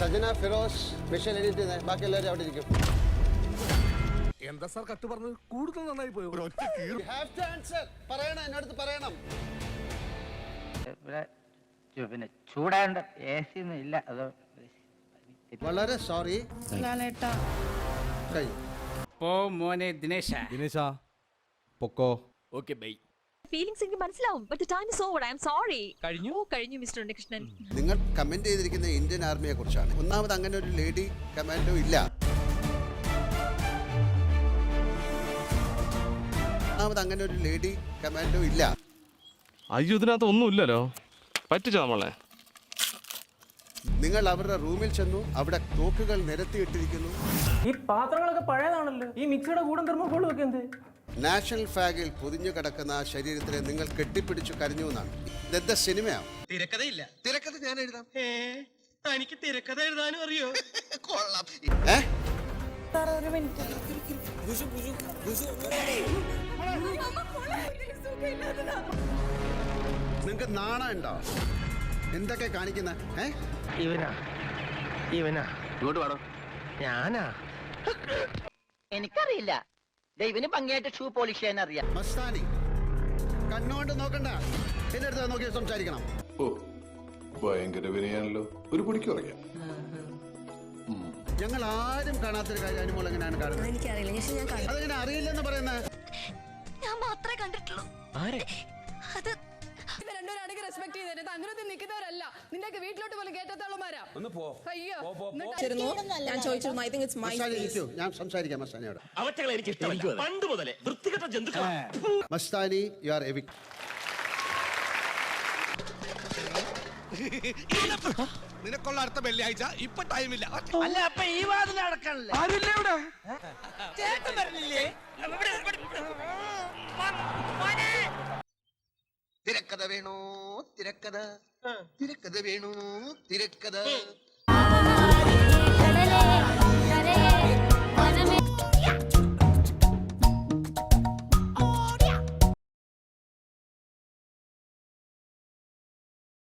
Sajana Firoz mission edit ചെയ്തേ ബാക്കി എല്ലാവരും അവിടെ ഇരിക്കും. എന്താ സാർ കട്ട് പറഞ്ഞത്? കൂടുതൽ നന്നായി പോയോ? You have to answer. പറയണം എന്നടുത്ത് പറയണം. ഇവിടെ ചു- പിന്നെ ചൂടാണ്ട് എ സി ഒന്നും ഇല്ല അത് വളരെ സോറി ലാലേട്ടാ. പോ മോനെ ദിനേശ. ദിനേശ പൊക്കോ. Okay bye. ഫീലിംഗ്സ് എനിക്ക് മനസ്സിലാവും. But the time is over I am sorry കഴിഞ്ഞു? ഓ കഴിഞ്ഞു മിസ്റ്റർ ഉണ്ണികൃഷ്ണൻ. നിങ്ങൾ കമന്റ് ചെയ്തിരിക്കുന്ന ഇന്ത്യൻ ആർമിയെ കുറിച്ചാണ്. ഒന്നാമത് അങ്ങനെ ഒരു ലേഡി കമാൻഡോ ഇല്ല. ഒന്നാമത് അങ്ങനെ ഒരു ലേഡി കമാൻഡോ ഇല്ല. അയ്യോ ഇതിനകത്ത് ഒന്നുമില്ലല്ലോ പറ്റിച്ചോ നമ്മളെ? നിങ്ങൾ അവരുടെ റൂമിൽ ചെന്നു അവിടെ തോക്കുകൾ നിരത്തിയിട്ടിരിക്കുന്നു. ഈ പാത്രങ്ങളൊക്കെ പഴയതാണല്ലോ. ഈ മിക്സിയുടെ കൂടെ തെർമോക്കോളും ഒക്കെ എന്ത്? നാഷണൽ ഫാഗിൽ പൊതിഞ്ഞു കിടക്കുന്ന ശരീരത്തിലെ നിങ്ങൾ കെട്ടിപ്പിടിച്ചു കരഞ്ഞു എന്നാണ്. ഇതെന്താ സിനിമയാണ് തിരക്കഥയില്ല. തിരക്കഥ ഞാൻ എഴുതാം. ഏ തനിക്ക് തിരക്കഥ എഴുതാനും അറിയോ? കൊള്ളാം. ഏ? ഒരു മിനിറ്റ്. നിങ്ങൾക്ക് നാണം ഉണ്ടോ? എന്തൊക്കെ കാണിക്കുന്ന? ഏ? ഇവനാ. ഇവനാ. ഇങ്ങോട്ട് വേണം ഞാനാ. എനിക്കറിയില്ല. ദൈവന് ഭംഗിയായിട്ട് ഷൂ പോളിഷ് ചെയ്യാൻ അറിയാം. മസ്താനി കണ്ണുകൊണ്ട് നോക്കണ്ട. എന്റെ അടുത്ത് നോക്കി സംസാരിക്കണം. ഓ ഭയങ്കര വിനയാണല്ലോ. ഒരു പൊടിക്ക് പറയാം ഞങ്ങൾ ആരും കാണാത്തൊരു കാര്യം അനുമോൾ എങ്ങനെയാണ് കാണുന്നത്? എനിക്കറിയില്ല പക്ഷെ ഞാൻ കണ്ടു. അതെങ്ങനെ അറിയില്ലെന്ന് പറയുന്നത്? ഞാൻ മാത്രമേ കണ്ടിട്ടുള്ളൂ. അടങ്ങി റെസ്പെക്ട് അങ്ങനെ നിൽക്കുന്നവരല്ല. നിന്റെ വീട്ടിലോട്ട് പോലും കേട്ടത്തോളമാരാ അയ്യോ. എന്നിട്ട് ഞാൻ ചോദിച്ചിരുന്നു I think it's my Mastani ഇരിക്കൂ. ഞാൻ സംസാരിക്കാം മസ്താനിയോട് അവറ്റകളെ എനിക്ക് ഇഷ്ടമല്ല പണ്ട് മുതലേ വൃത്തികെട്ട ജന്തുക്കളാ. മസ്താനി യു ആർ എവിക് നിനക്കുള്ള അടുത്ത വെള്ളിയാഴ്ച ഇപ്പൊ ടൈമില്ല അല്ല അപ്പൊ ഈ വാതിൽ അടക്കണല്ലേ? ചേട്ടൻ വരണില്ലേ? തിരക്കഥ വേണോ? തിരക്കഥ തിരക്കഥ വേണോ തിരക്കഥ കടലേ